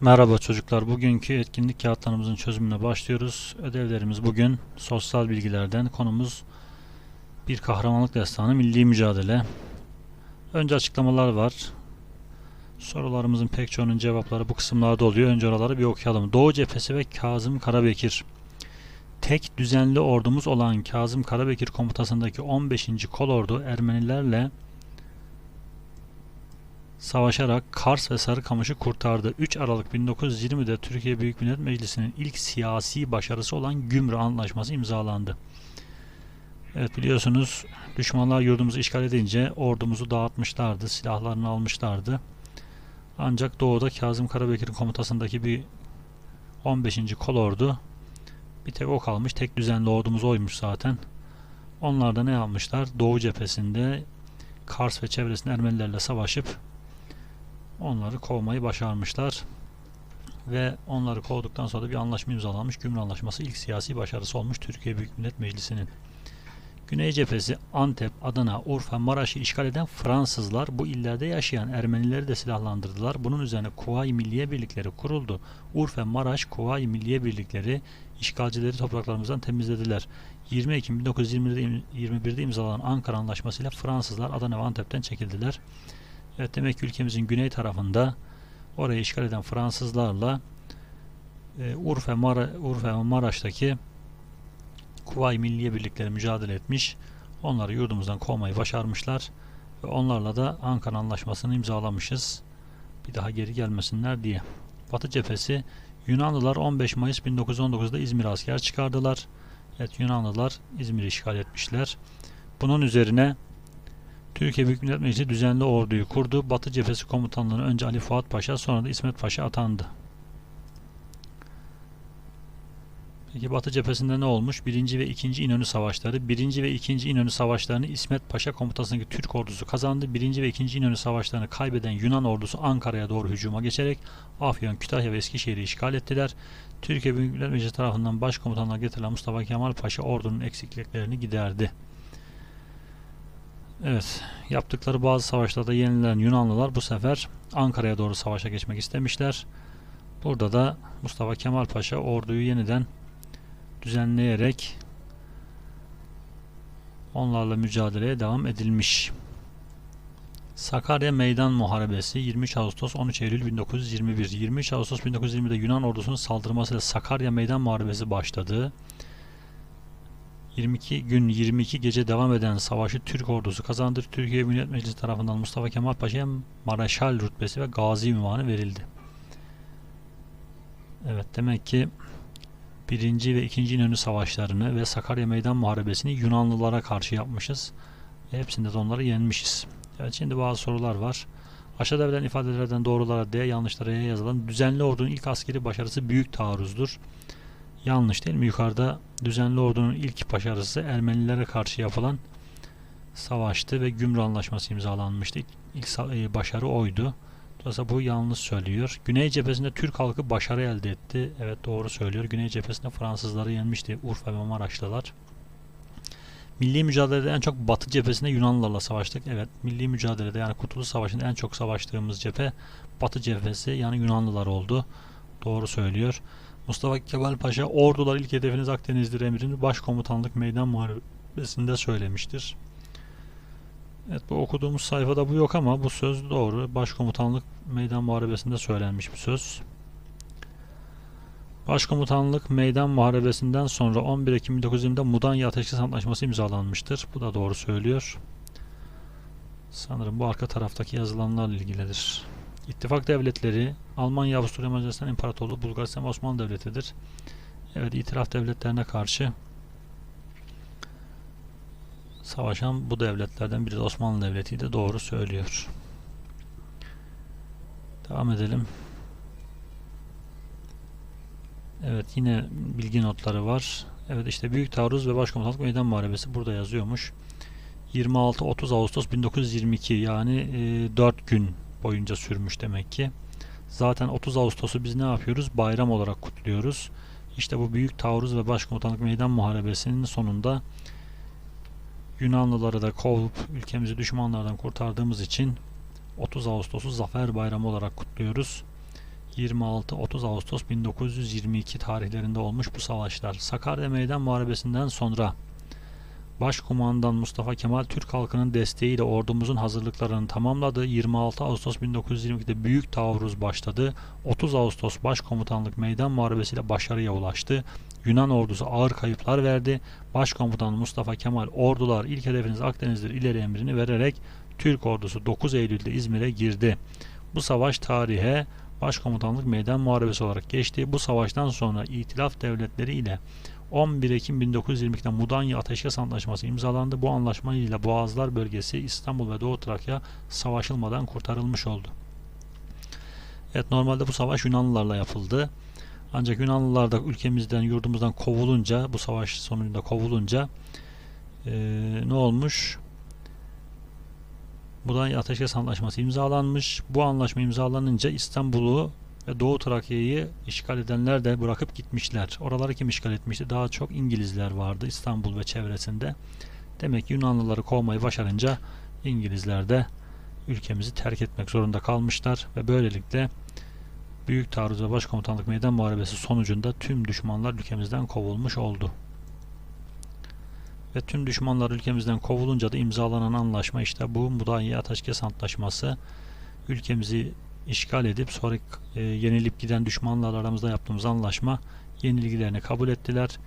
Merhaba çocuklar. Bugünkü etkinlik kağıtlarımızın çözümüne başlıyoruz. Ödevlerimiz bugün sosyal bilgilerden. Konumuz bir kahramanlık destanı, milli mücadele. Önce açıklamalar var. Sorularımızın pek çoğunun cevapları bu kısımlarda oluyor. Önce oraları bir okuyalım. Doğu cephesi ve Kazım Karabekir. Tek düzenli ordumuz olan Kazım Karabekir komutasındaki 15. kolordu Ermenilerle savaşarak Kars ve Sarıkamış'ı kurtardı. 3 Aralık 1920'de Türkiye Büyük Millet Meclisi'nin ilk siyasi başarısı olan Gümrü Antlaşması imzalandı. Evet biliyorsunuz düşmanlar yurdumuzu işgal edince ordumuzu dağıtmışlardı, silahlarını almışlardı. Ancak doğuda Kazım Karabekir'in komutasındaki bir 15. kolordu bir tek o kalmış. Tek düzenli ordumuz oymuş zaten. Onlar da ne yapmışlar? Doğu cephesinde Kars ve çevresinde Ermenilerle savaşıp onları kovmayı başarmışlar. Ve onları kovduktan sonra da bir anlaşma imzalanmış. Gümrü Anlaşması ilk siyasi başarısı olmuş Türkiye Büyük Millet Meclisi'nin. Güney cephesi Antep, Adana, Urfa, Maraş'ı işgal eden Fransızlar bu illerde yaşayan Ermenileri de silahlandırdılar. Bunun üzerine Kuvayi Milliye Birlikleri kuruldu. Urfa, Maraş, Kuvayi Milliye Birlikleri işgalcileri topraklarımızdan temizlediler. 20 Ekim 1921'de imzalanan Ankara Anlaşması ile Fransızlar Adana ve Antep'ten çekildiler. Evet demek ki ülkemizin güney tarafında orayı işgal eden Fransızlarla e, Urfa, Mara, Urfa ve Maraş'taki Kuvayi Milliye Birlikleri mücadele etmiş. Onları yurdumuzdan kovmayı başarmışlar. Ve onlarla da Ankara Anlaşması'nı imzalamışız. Bir daha geri gelmesinler diye. Batı cephesi Yunanlılar 15 Mayıs 1919'da İzmir asker çıkardılar. Evet Yunanlılar İzmir'i işgal etmişler. Bunun üzerine Türkiye Büyük Millet Meclisi düzenli orduyu kurdu. Batı cephesi komutanlığına önce Ali Fuat Paşa sonra da İsmet Paşa atandı. Peki Batı cephesinde ne olmuş? Birinci ve ikinci İnönü Savaşları. Birinci ve ikinci İnönü Savaşlarını İsmet Paşa komutasındaki Türk ordusu kazandı. Birinci ve ikinci İnönü Savaşlarını kaybeden Yunan ordusu Ankara'ya doğru hücuma geçerek Afyon, Kütahya ve Eskişehir'i işgal ettiler. Türkiye Büyük Millet Meclisi tarafından başkomutanlığa getirilen Mustafa Kemal Paşa ordunun eksikliklerini giderdi. Evet, yaptıkları bazı savaşlarda yenilen Yunanlılar bu sefer Ankara'ya doğru savaşa geçmek istemişler. Burada da Mustafa Kemal Paşa orduyu yeniden düzenleyerek onlarla mücadeleye devam edilmiş. Sakarya Meydan Muharebesi 23 Ağustos 13 Eylül 1921 23 Ağustos 1920'de Yunan ordusunun saldırmasıyla Sakarya Meydan Muharebesi başladı. 22 gün 22 gece devam eden savaşı Türk ordusu kazandı. Türkiye Millet Meclisi tarafından Mustafa Kemal Paşa'ya Maraşal rütbesi ve Gazi ünvanı verildi. Evet demek ki birinci ve ikinci İnönü savaşlarını ve Sakarya Meydan Muharebesini Yunanlılara karşı yapmışız. Ve hepsinde de onları yenmişiz. Evet şimdi bazı sorular var. Aşağıda verilen ifadelerden doğrulara D, yanlışlara Y yazılan düzenli ordunun ilk askeri başarısı büyük taarruzdur. Yanlış değil mi? Yukarıda düzenli ordunun ilk başarısı Ermenilere karşı yapılan savaştı ve Gümrü Anlaşması imzalanmıştı. İlk e, başarı oydu. Dolayısıyla bu yanlış söylüyor. Güney cephesinde Türk halkı başarı elde etti. Evet doğru söylüyor. Güney cephesinde Fransızları yenmişti. Urfa ve Maraşlılar. Milli mücadelede en çok Batı cephesinde Yunanlılarla savaştık. Evet milli mücadelede yani Kurtuluş Savaşı'nda en çok savaştığımız cephe Batı cephesi yani Yunanlılar oldu. Doğru söylüyor. Mustafa Kemal Paşa ordular ilk hedefiniz Akdeniz'dir emrini başkomutanlık meydan muharebesinde söylemiştir. Evet bu okuduğumuz sayfada bu yok ama bu söz doğru. Başkomutanlık meydan muharebesinde söylenmiş bir söz. Başkomutanlık meydan muharebesinden sonra 11 Ekim 1920'de Mudanya Ateşkes Antlaşması imzalanmıştır. Bu da doğru söylüyor. Sanırım bu arka taraftaki yazılanlarla ilgilidir. İttifak devletleri Almanya, Avusturya, Macaristan İmparatorluğu, Bulgaristan Osmanlı Devleti'dir. Evet itiraf devletlerine karşı savaşan bu devletlerden biri de Osmanlı Devleti de doğru söylüyor. Devam edelim. Evet yine bilgi notları var. Evet işte Büyük Taarruz ve Başkomutanlık Meydan Muharebesi burada yazıyormuş. 26-30 Ağustos 1922 yani e, 4 gün boyunca sürmüş demek ki. Zaten 30 Ağustos'u biz ne yapıyoruz? Bayram olarak kutluyoruz. İşte bu Büyük Taarruz ve Başkomutanlık Meydan Muharebesi'nin sonunda Yunanlıları da kovup ülkemizi düşmanlardan kurtardığımız için 30 Ağustos'u Zafer Bayramı olarak kutluyoruz. 26-30 Ağustos 1922 tarihlerinde olmuş bu savaşlar. Sakarya Meydan Muharebesi'nden sonra Başkumandan Mustafa Kemal Türk halkının desteğiyle ordumuzun hazırlıklarını tamamladı. 26 Ağustos 1922'de büyük taarruz başladı. 30 Ağustos Başkomutanlık Meydan Muharebesi'yle başarıya ulaştı. Yunan ordusu ağır kayıplar verdi. Başkomutan Mustafa Kemal ordular ilk hedefiniz Akdeniz'dir ileri emrini vererek Türk ordusu 9 Eylül'de İzmir'e girdi. Bu savaş tarihe Başkomutanlık Meydan Muharebesi olarak geçti. Bu savaştan sonra İtilaf devletleri ile 11 Ekim 1922'de Mudanya Ateşkes Antlaşması imzalandı. Bu anlaşma ile Boğazlar bölgesi İstanbul ve Doğu Trakya savaşılmadan kurtarılmış oldu. Evet normalde bu savaş Yunanlılarla yapıldı. Ancak Yunanlılar da ülkemizden, yurdumuzdan kovulunca, bu savaş sonunda kovulunca ee, ne olmuş? Mudanya Ateşkes Antlaşması imzalanmış. Bu anlaşma imzalanınca İstanbul'u ve Doğu Trakya'yı işgal edenler de bırakıp gitmişler. Oraları kim işgal etmişti? Daha çok İngilizler vardı İstanbul ve çevresinde. Demek ki Yunanlıları kovmayı başarınca İngilizler de ülkemizi terk etmek zorunda kalmışlar ve böylelikle Büyük Taarruz ve Başkomutanlık Meydan Muharebesi sonucunda tüm düşmanlar ülkemizden kovulmuş oldu. Ve tüm düşmanlar ülkemizden kovulunca da imzalanan anlaşma işte bu Mudanya Ateşkes Antlaşması ülkemizi işgal edip sonra e, yenilip giden düşmanlarla aramızda yaptığımız anlaşma yenilgilerini kabul ettiler.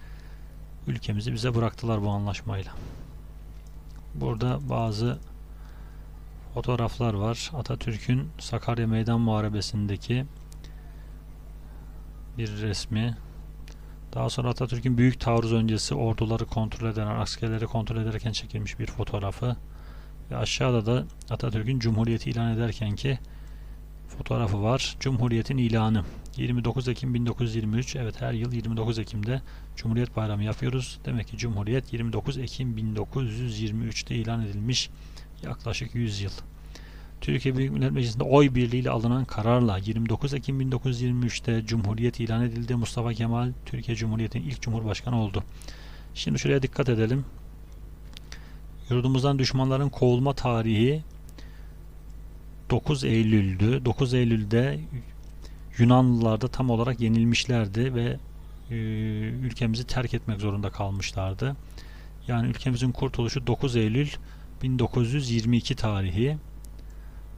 Ülkemizi bize bıraktılar bu anlaşmayla. Burada bazı fotoğraflar var. Atatürk'ün Sakarya Meydan Muharebesi'ndeki bir resmi. Daha sonra Atatürk'ün büyük taarruz öncesi orduları kontrol eden, askerleri kontrol ederken çekilmiş bir fotoğrafı. Ve aşağıda da Atatürk'ün Cumhuriyeti ilan ederken ki fotoğrafı var. Cumhuriyetin ilanı. 29 Ekim 1923. Evet her yıl 29 Ekim'de Cumhuriyet Bayramı yapıyoruz. Demek ki Cumhuriyet 29 Ekim 1923'te ilan edilmiş. Yaklaşık 100 yıl. Türkiye Büyük Millet Meclisi'nde oy birliğiyle alınan kararla 29 Ekim 1923'te Cumhuriyet ilan edildi. Mustafa Kemal Türkiye Cumhuriyeti'nin ilk Cumhurbaşkanı oldu. Şimdi şuraya dikkat edelim. Yurdumuzdan düşmanların kovulma tarihi 9 Eylül'dü. 9 Eylül'de Yunanlılar da tam olarak yenilmişlerdi ve e, ülkemizi terk etmek zorunda kalmışlardı. Yani ülkemizin kurtuluşu 9 Eylül 1922 tarihi.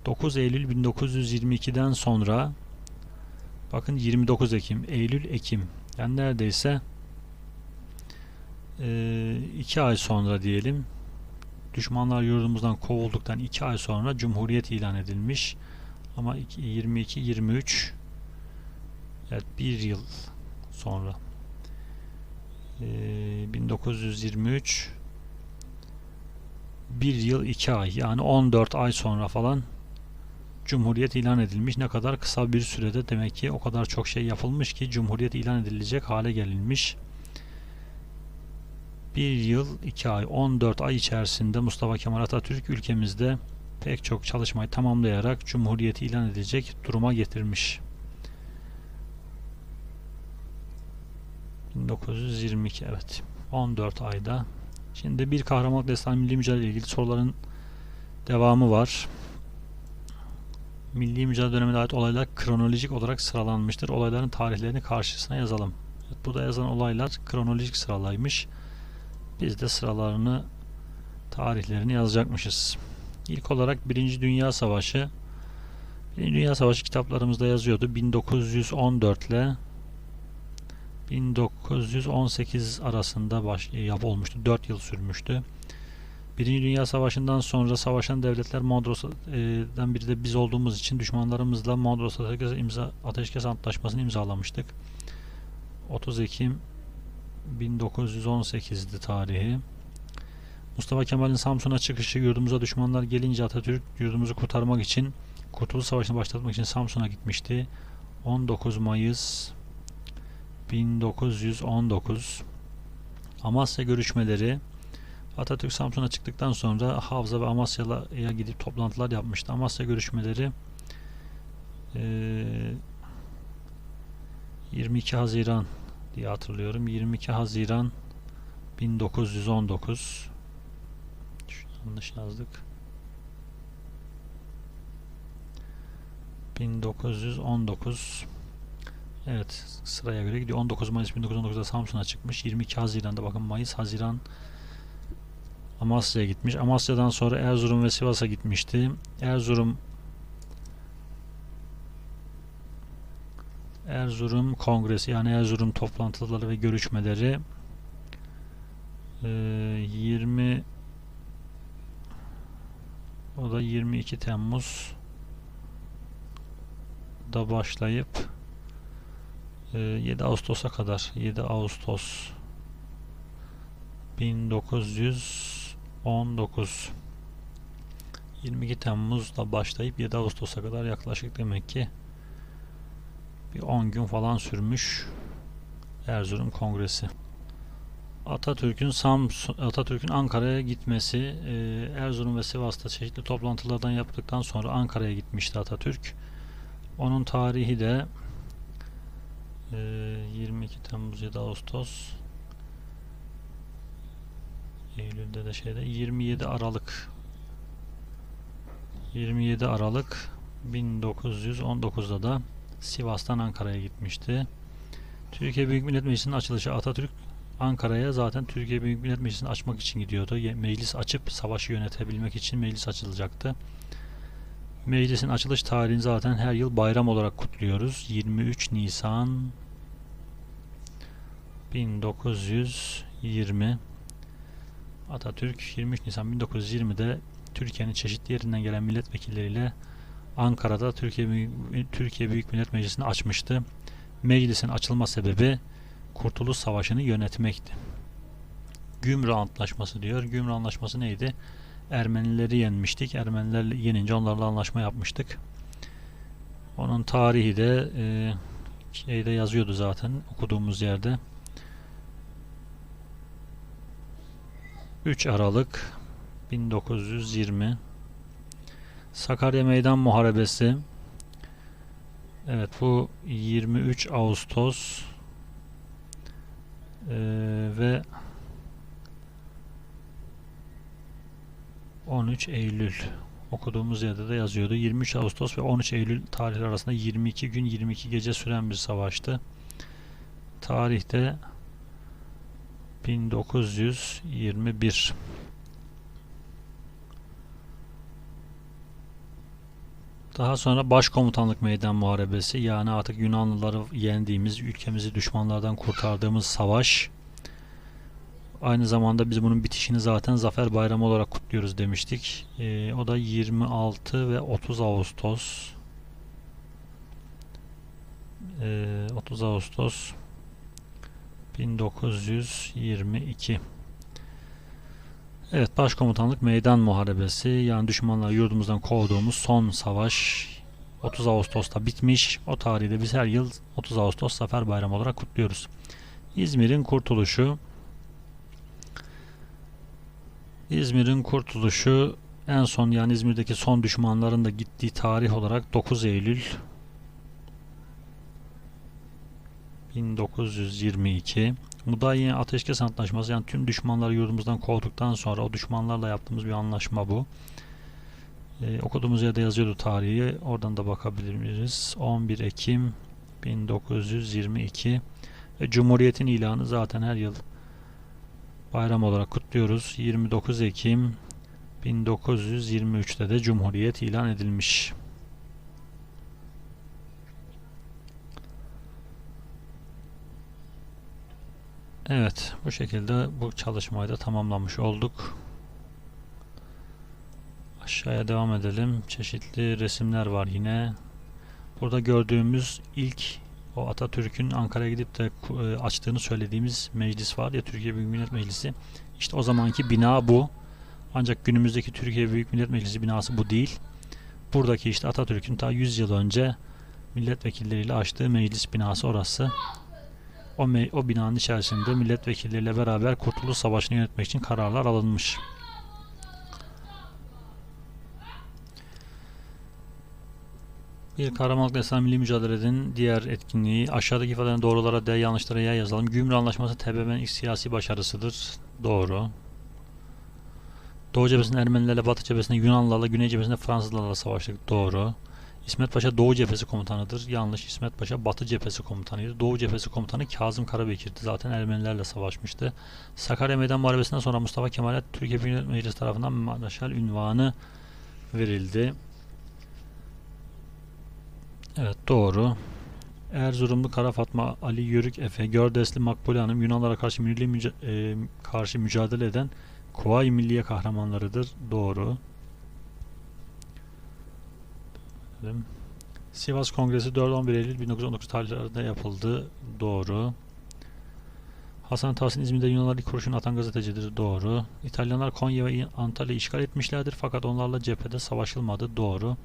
9 Eylül 1922'den sonra bakın 29 Ekim, Eylül, Ekim yani neredeyse 2 e, ay sonra diyelim düşmanlar yurdumuzdan kovulduktan 2 ay sonra Cumhuriyet ilan edilmiş ama 22-23 evet 1 yıl sonra e, 1923 1 yıl 2 ay yani 14 ay sonra falan Cumhuriyet ilan edilmiş. Ne kadar kısa bir sürede demek ki o kadar çok şey yapılmış ki Cumhuriyet ilan edilecek hale gelinmiş. Bir yıl, iki ay, 14 ay içerisinde Mustafa Kemal Atatürk ülkemizde pek çok çalışmayı tamamlayarak Cumhuriyeti ilan edecek duruma getirmiş. 1922 evet 14 ayda. Şimdi bir kahramanlık destanı milli mücadele ile ilgili soruların devamı var. Milli mücadele dönemine ait olaylar kronolojik olarak sıralanmıştır. Olayların tarihlerini karşısına yazalım. Evet, burada yazan olaylar kronolojik sıralaymış. Biz de sıralarını tarihlerini yazacakmışız. İlk olarak Birinci Dünya Savaşı Birinci Dünya Savaşı kitaplarımızda yazıyordu. 1914 ile 1918 arasında baş, yap olmuştu. 4 yıl sürmüştü. Birinci Dünya Savaşı'ndan sonra savaşan devletler Mondros'dan biri de biz olduğumuz için düşmanlarımızla Mondros Ateşkes, imza, Ateşkes Antlaşması'nı imzalamıştık. 30 Ekim 1918'di tarihi. Mustafa Kemal'in Samsun'a çıkışı yurdumuza düşmanlar gelince Atatürk yurdumuzu kurtarmak için Kurtuluş Savaşı'nı başlatmak için Samsun'a gitmişti. 19 Mayıs 1919 Amasya görüşmeleri Atatürk Samsun'a çıktıktan sonra Havza ve Amasya'ya gidip toplantılar yapmıştı. Amasya görüşmeleri 22 Haziran diye hatırlıyorum. 22 Haziran 1919 yanlış yazdık. 1919 Evet sıraya göre gidiyor. 19 Mayıs 1919'da Samsun'a çıkmış. 22 Haziran'da bakın Mayıs, Haziran Amasya'ya gitmiş. Amasya'dan sonra Erzurum ve Sivas'a gitmişti. Erzurum Erzurum Kongresi yani Erzurum toplantıları ve görüşmeleri e, 20 o da 22 Temmuz da başlayıp e, 7 Ağustos'a kadar 7 Ağustos 1919 22 Temmuz'da başlayıp 7 Ağustos'a kadar yaklaşık demek ki bir 10 gün falan sürmüş Erzurum Kongresi. Atatürk'ün Samsun, Atatürk'ün Ankara'ya gitmesi, e, Erzurum ve Sivas'ta çeşitli toplantılardan yaptıktan sonra Ankara'ya gitmişti Atatürk. Onun tarihi de e, 22 Temmuz 7 Ağustos Eylül'de de şeyde 27 Aralık 27 Aralık 1919'da da Sivas'tan Ankara'ya gitmişti. Türkiye Büyük Millet Meclisi'nin açılışı Atatürk Ankara'ya zaten Türkiye Büyük Millet Meclisi'ni açmak için gidiyordu. Meclis açıp savaşı yönetebilmek için meclis açılacaktı. Meclisin açılış tarihini zaten her yıl bayram olarak kutluyoruz. 23 Nisan 1920 Atatürk 23 Nisan 1920'de Türkiye'nin çeşitli yerinden gelen milletvekilleriyle Ankara'da Türkiye Türkiye Büyük Millet Meclisi'ni açmıştı. Meclisin açılma sebebi Kurtuluş Savaşı'nı yönetmekti. Gümrü Antlaşması diyor. Gümrü Antlaşması neydi? Ermenileri yenmiştik. Ermeniler yenince onlarla anlaşma yapmıştık. Onun tarihi de e, şeyde yazıyordu zaten okuduğumuz yerde. 3 Aralık 1920 Sakarya Meydan Muharebesi Evet bu 23 Ağustos ee, ve 13 Eylül okuduğumuz yerde de yazıyordu. 23 Ağustos ve 13 Eylül tarihleri arasında 22 gün 22 gece süren bir savaştı. Tarihte 1921 Daha sonra Başkomutanlık Meydan Muharebesi yani artık Yunanlıları yendiğimiz, ülkemizi düşmanlardan kurtardığımız savaş. Aynı zamanda biz bunun bitişini zaten Zafer Bayramı olarak kutluyoruz demiştik. Ee, o da 26 ve 30 Ağustos. Ee, 30 Ağustos 1922. Evet, Başkomutanlık Meydan Muharebesi yani düşmanları yurdumuzdan kovduğumuz son savaş 30 Ağustos'ta bitmiş. O tarihte biz her yıl 30 Ağustos Zafer Bayramı olarak kutluyoruz. İzmir'in kurtuluşu İzmir'in kurtuluşu en son yani İzmir'deki son düşmanların da gittiği tarih olarak 9 Eylül 1922 Mudayyin Ateşkes Antlaşması yani tüm düşmanları yurdumuzdan kovduktan sonra o düşmanlarla yaptığımız bir anlaşma bu. Ee, okuduğumuz yerde yazıyordu tarihi. Oradan da bakabiliriz. 11 Ekim 1922 ve Cumhuriyet'in ilanı zaten her yıl bayram olarak kutluyoruz. 29 Ekim 1923'te de Cumhuriyet ilan edilmiş. Evet, bu şekilde bu çalışmayı da tamamlamış olduk. Aşağıya devam edelim. Çeşitli resimler var yine. Burada gördüğümüz ilk o Atatürk'ün Ankara'ya gidip de e, açtığını söylediğimiz meclis var ya Türkiye Büyük Millet Meclisi. İşte o zamanki bina bu. Ancak günümüzdeki Türkiye Büyük Millet Meclisi binası bu değil. Buradaki işte Atatürk'ün ta 100 yıl önce milletvekilleriyle açtığı meclis binası orası. O, o binanın içerisinde milletvekilleriyle beraber Kurtuluş Savaşı'nı yönetmek için kararlar alınmış. Bir kahramanlık destan milli mücadelenin diğer etkinliği aşağıdaki ifadelerin doğrulara D yanlışlara Y yazalım. Gümrü Anlaşması TBMM'nin ilk siyasi başarısıdır. Doğru. Doğu cephesinde Ermenilerle, Batı cephesinde Yunanlılarla, Güney cephesinde Fransızlarla savaştık. Doğru. İsmet Paşa Doğu Cephesi komutanıdır. Yanlış. İsmet Paşa Batı Cephesi komutanıydı. Doğu Cephesi komutanı Kazım Karabekir'di. Zaten Ermenilerle savaşmıştı. Sakarya Meydan Muharebesi'nden sonra Mustafa Kemal'e Türkiye Büyük Meclisi tarafından Maraşal ünvanı verildi. Evet doğru. Erzurumlu Kara Fatma Ali Yörük Efe, Gördesli Makbule Hanım Yunanlara karşı milli müca- e, karşı mücadele eden Kuvayi Milliye kahramanlarıdır. Doğru. Bakalım. Sivas Kongresi 4-11 Eylül 1919 tarihlerinde yapıldı. Doğru. Hasan Tahsin İzmir'de Yunanlar ilk kurşun atan gazetecidir. Doğru. İtalyanlar Konya ve Antalya işgal etmişlerdir fakat onlarla cephede savaşılmadı. Doğru.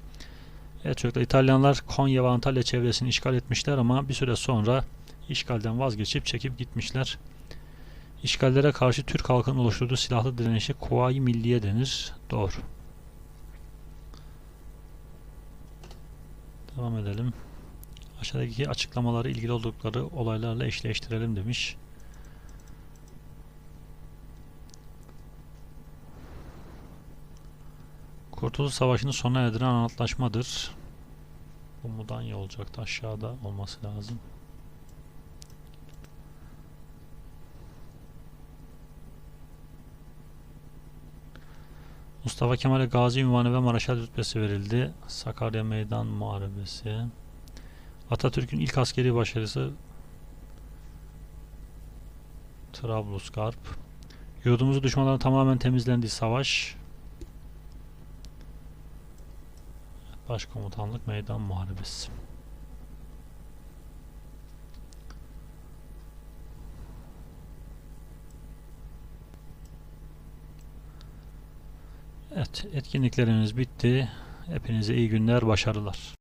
Evet çocuklar İtalyanlar Konya ve Antalya çevresini işgal etmişler ama bir süre sonra işgalden vazgeçip çekip gitmişler. İşgallere karşı Türk halkının oluşturduğu silahlı direnişe Kuvayi Milliye denir. Doğru. Devam edelim. Aşağıdaki açıklamaları ilgili oldukları olaylarla eşleştirelim demiş. Kurtuluş Savaşı'nı sona erdiren antlaşmadır. Bu Mudanya olacaktı. Aşağıda olması lazım. Mustafa Kemal'e Gazi ünvanı ve Maraşal rütbesi verildi. Sakarya Meydan Muharebesi. Atatürk'ün ilk askeri başarısı Trablusgarp. Yurdumuzu düşmanlardan tamamen temizlendiği savaş. Başkomutanlık Meydan Muharebesi. Evet, etkinliklerimiz bitti. Hepinize iyi günler, başarılar.